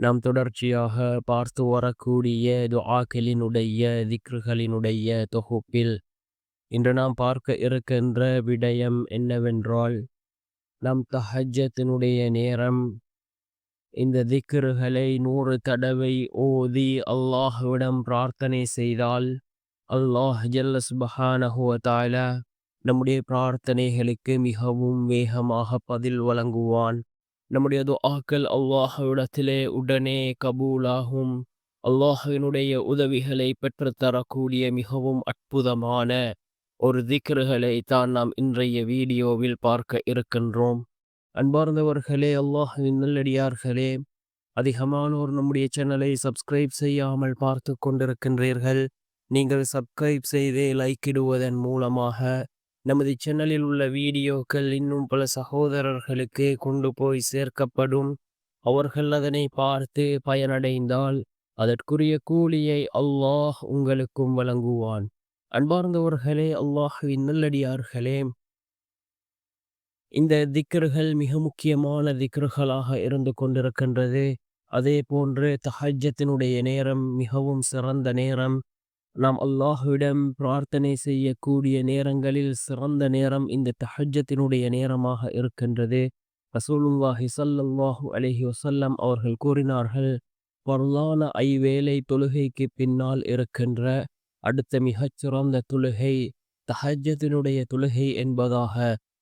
நாம் தொடர்ச்சியாக பார்த்து வரக்கூடிய துஆக்களினுடைய திக்ருகளினுடைய தொகுப்பில் இன்று நாம் பார்க்க இருக்கின்ற விடயம் என்னவென்றால் நம் தஹஜத்தினுடைய நேரம் இந்த திக்ருகளை நூறு தடவை ஓதி அல்லாஹுவிடம் பிரார்த்தனை செய்தால் அல்லாஹ் ஜல்லஸ் சுபஹானஹுவ நம்முடைய பிரார்த்தனைகளுக்கு மிகவும் வேகமாக பதில் வழங்குவான். நம்முடைய துஆக்கள் அல்லாஹவிடத்திலே உடனே கபூலாகும். அல்லாஹினுடைய உதவிகளை பெற்றுத்தரக்கூடிய மிகவும் அற்புதமான ஒரு திக்ருகளை தான் நாம் இன்றைய வீடியோவில் பார்க்க இருக்கின்றோம். அன்பார்ந்தவர்களே அல்லாஹின் நல்லடியார்களே அதிகமானோர் நம்முடைய சேனலை சப்ஸ்கிரைப் செய்யாமல் பார்த்து கொண்டிருக்கின்றீர்கள். நீங்கள் சப்ஸ்கிரைப் செய்தே லைக்கிடுவதன் மூலமாக நமது சேனலில் உள்ள வீடியோக்கள் இன்னும் பல சகோதரர்களுக்கு கொண்டு போய் சேர்க்கப்படும். அவர்கள் அதனை பார்த்து பயனடைந்தால் அதற்குரிய கூலியை அல்லாஹ் உங்களுக்கும் வழங்குவான். அன்பார்ந்தவர்களே அல்லாஹுவின் நல்லடியார்களே. இந்த திக்ருகள் மிக முக்கியமான திக்ருகளாக இருந்து கொண்டிருக்கின்றது. அதே போன்று தஹஜத்தினுடைய நேரம் மிகவும் சிறந்த நேரம். நாம் அல்லாஹுவிடம் பிரார்த்தனை செய்யக்கூடிய நேரங்களில் சிறந்த நேரம் இந்த தஹஜத்தினுடைய நேரமாக இருக்கின்றது. ரசூலுல்லாஹி சல்லல்லாஹு அலஹி வசல்லம் அவர்கள் கூறினார்கள் பொருளான ஐவேளை தொழுகைக்கு பின்னால் இருக்கின்ற அடுத்த மிகச்சிறந்த தொழுகை தஹஜத்தினுடைய தொழுகை என்பதாக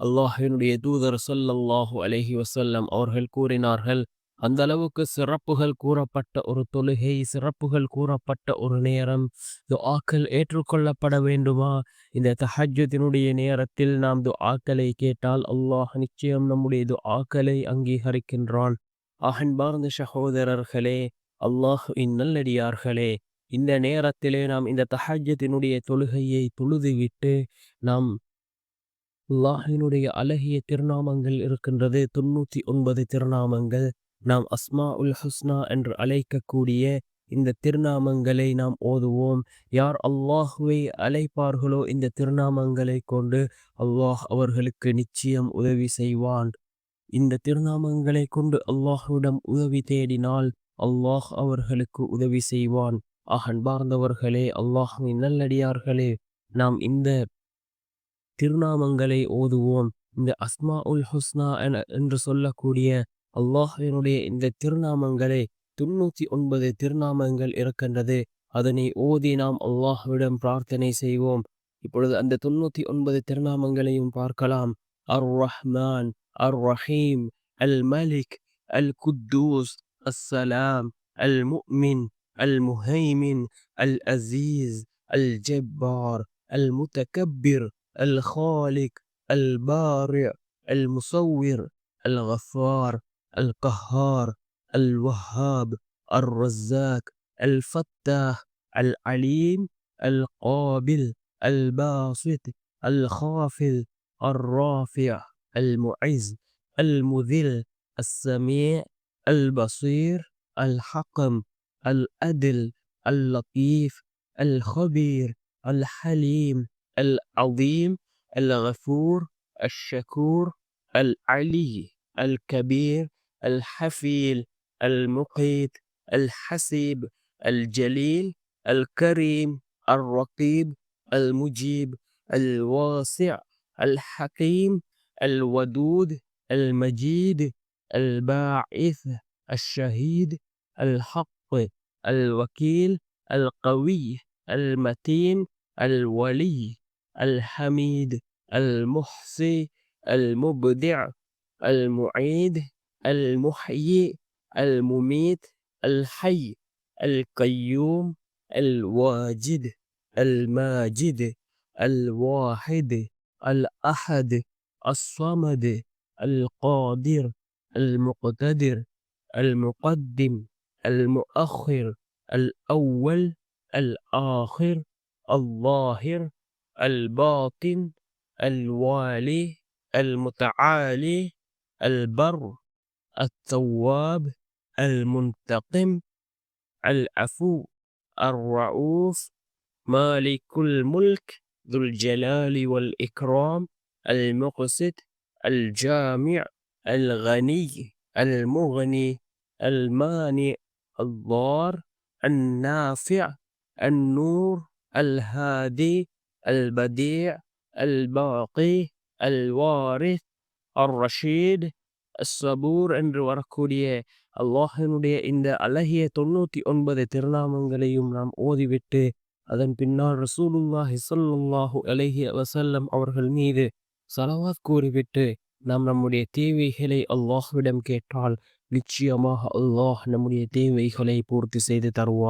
அல்லாஹினுடைய தூதர் சொல்லல்லாஹு அலஹி வசல்லம் அவர்கள் கூறினார்கள். அந்த அளவுக்கு சிறப்புகள் கூறப்பட்ட ஒரு தொழுகை சிறப்புகள் கூறப்பட்ட ஒரு நேரம் துஆக்கள் ஏற்றுக்கொள்ளப்பட வேண்டுமா? இந்த தஹஜத்தினுடைய நேரத்தில் நாம் துஆக்களை கேட்டால் அல்லாஹ் நிச்சயம் நம்முடைய துஆக்களை அங்கீகரிக்கின்றான். அகன்பார்ந்த சகோதரர்களே அல்லாஹ் நல்லடியார்களே இந்த நேரத்திலே நாம் இந்த தஹஜத்தினுடைய தொழுகையை தொழுதுவிட்டு நாம் அல்லாஹினுடைய அழகிய திருநாமங்கள் இருக்கின்றது தொண்ணூற்றி ஒன்பது திருநாமங்கள். நாம் அஸ்மா உல் ஹுஸ்னா என்று அழைக்கக்கூடிய இந்த திருநாமங்களை நாம் ஓதுவோம். யார் அல்லாஹுவை அழைப்பார்களோ இந்த திருநாமங்களை கொண்டு அல்லாஹ் அவர்களுக்கு நிச்சயம் உதவி செய்வான். இந்த திருநாமங்களை கொண்டு அல்லாஹுவிடம் உதவி தேடினால் அல்லாஹ் அவர்களுக்கு உதவி செய்வான். அகன்பார்ந்தவர்களே அல்லாஹின் நல்லடியார்களே நாம் இந்த திருநாமங்களை ஓதுவோம். இந்த அஸ்மா உல் ஹுஸ்னா என என்று சொல்லக்கூடிய அல்லாஹினுடைய இந்த திருநாமங்களை தொண்ணூற்றி ஒன்பது திருநாமங்கள் இருக்கின்றது அதனை ஓதி நாம் அல்லாஹ்விடம் பிரார்த்தனை செய்வோம் இப்பொழுது அந்த தொண்ணூற்றி ஒன்பது திருநாமங்களையும் பார்க்கலாம் அர் ரஹ்மான் அர் ரஹீம் அல் மலிக் அல் குத்தூஸ் அஸ்ஸலாம் அல் முக்மின் அல் முஹைமின் அல் அசீஸ் அல் ஜப்பார் அல் முத்தகப்பிர் الخالق البارئ المصور الغفار القهار الوهاب الرزاق الفتاح العليم القابل الباسط الخافض الرافع المعز المذل السميع البصير الحكم الأدل اللطيف الخبير الحليم العظيم الغفور الشكور العلي الكبير الحفيل المقيت الحسيب الجليل الكريم الرقيب المجيب الواسع الحكيم الودود المجيد الباعث الشهيد الحق الوكيل القوي المتين الولي الحميد المحصي المبدع المعيد. المحيي المميت الحي القيوم الواجد الماجد الواحد الأحد الصمد القادر المقتدر المقدم المؤخر الأول الآخر الظاهر الباطن الوالي المتعالي البر. التواب المنتقم. العفو الرؤوف مالك الملك ذو الجلال والإكرام. المقسط الجامع الغني المغني المانع الضار النافع النور الهادي البديع الباقي الوارث الرشيد. சபூர் என்று வரக்கூடிய அல்லாஹனுடைய இந்த அழகிய தொண்ணூற்றி ஒன்பது திருநாமங்களையும் நாம் ஓதிவிட்டு அதன் பின்னால் ரசூலுல்லா ஹிசல்லுல்லாஹு அலஹி வசல்லம் அவர்கள் மீது சலவாத் கூறிவிட்டு நாம் நம்முடைய தேவைகளை அல்லாஹ்விடம் கேட்டால் நிச்சயமாக அல்லாஹ் நம்முடைய தேவைகளை பூர்த்தி செய்து தருவார்